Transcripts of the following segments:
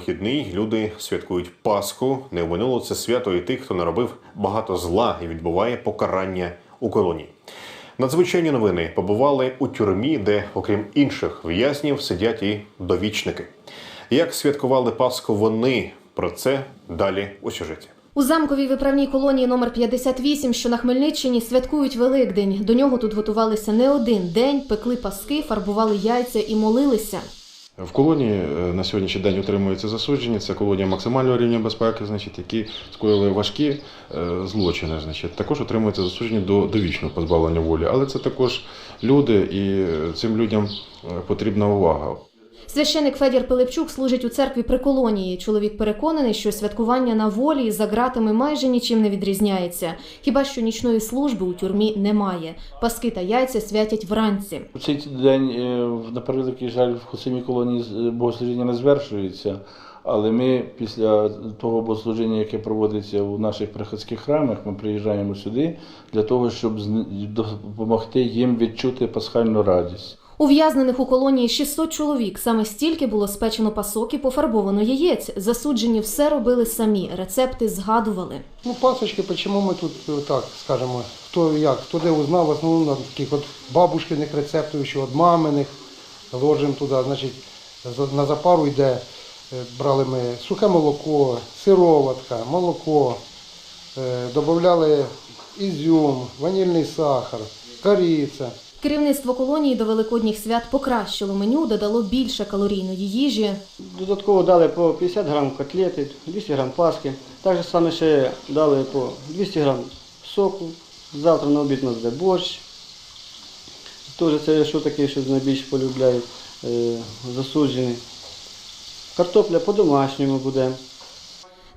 вихідний люди святкують Пасху. Не оминуло це свято і тих, хто наробив багато зла і відбуває покарання у колонії. Надзвичайні новини побували у тюрмі, де, окрім інших в'язнів, сидять і довічники. Як святкували Пасху вони? Про це далі у сюжеті. У замковій виправній колонії номер 58, що на Хмельниччині, святкують Великдень. До нього тут готувалися не один день, пекли паски, фарбували яйця і молилися. В колонії е, на сьогоднішній день утримуються засуджені. Це колонія максимального рівня безпеки, значить, які скоїли важкі е, злочини. Значить, також утримуються засуджені до довічного позбавлення волі. Але це також люди, і цим людям е, потрібна увага. Священик Федір Пилипчук служить у церкві при колонії. Чоловік переконаний, що святкування на волі за ґратами майже нічим не відрізняється. Хіба що нічної служби у тюрмі немає. Паски та яйця святять вранці. У цей день, е, на превеликий жаль, в самій колонії з- богослужіння не звершується. Але ми після того богослужіння, яке проводиться у наших приходських храмах, ми приїжджаємо сюди для того, щоб допомогти їм відчути пасхальну радість. Ув'язнених у колонії 600 чоловік. Саме стільки було спечено пасок і пофарбовано яєць. Засуджені все робили самі. Рецепти згадували. Ну, пасочки, почему мы тут, э, так скажемо, хто як, хто де узнав, в основному таких от бабушкиних рецептів, що від маминих, ложимо туди, значить, на запару йде, е, брали ми сухе молоко, сироватка, молоко, е, додавали ізюм, ванільний сахар, кориця. Керівництво колонії до великодніх свят покращило меню, додало більше калорійної їжі. Додатково дали по 50 грам котлети, 200 грам паски. Так саме ще дали по 200 грам соку. Завтра на обід нас буде борщ. Теж це що таке, що найбільше полюбляють е, засуджені. Картопля по-домашньому буде.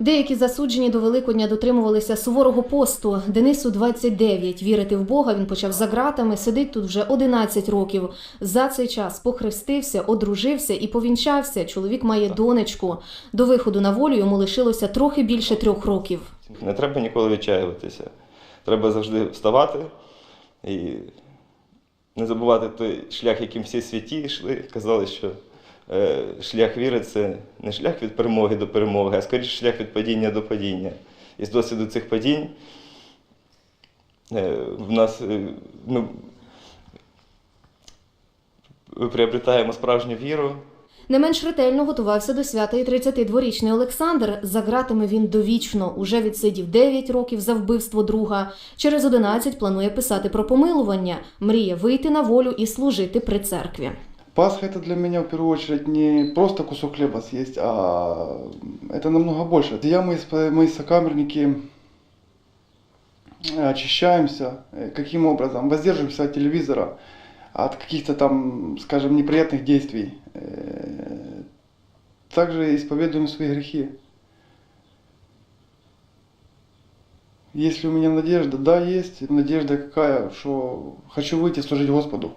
Деякі засуджені до Великодня дотримувалися суворого посту. Денису 29. Вірити в Бога він почав за ґратами, сидить тут вже 11 років. За цей час похрестився, одружився і повінчався. Чоловік має донечку. До виходу на волю йому лишилося трохи більше трьох років. Не треба ніколи відчаюватися. Треба завжди вставати і не забувати той шлях, яким всі святі йшли. Казали, що шлях віри це не шлях від перемоги до перемоги, а скоріше шлях від падіння до падіння. І з досвіду цих падінь е, в нас е, ми приобретаємо справжню віру. Не менш ретельно готувався до свята і 32-річний Олександр. За ґратами він довічно уже відсидів 9 років за вбивство друга. Через 11 планує писати про помилування. Мріє вийти на волю і служити при церкві. Пасха это для меня в первую очередь не просто кусок хлеба съесть, а это намного больше. Я, с- мы сокамерники э, очищаемся. Э, Каким образом? Воздерживаемся от телевизора, от каких-то там, скажем, неприятных действий. Э, Также исповедуем свои грехи. Есть ли у меня надежда? Да, есть. Надежда какая, что хочу выйти служить Господу.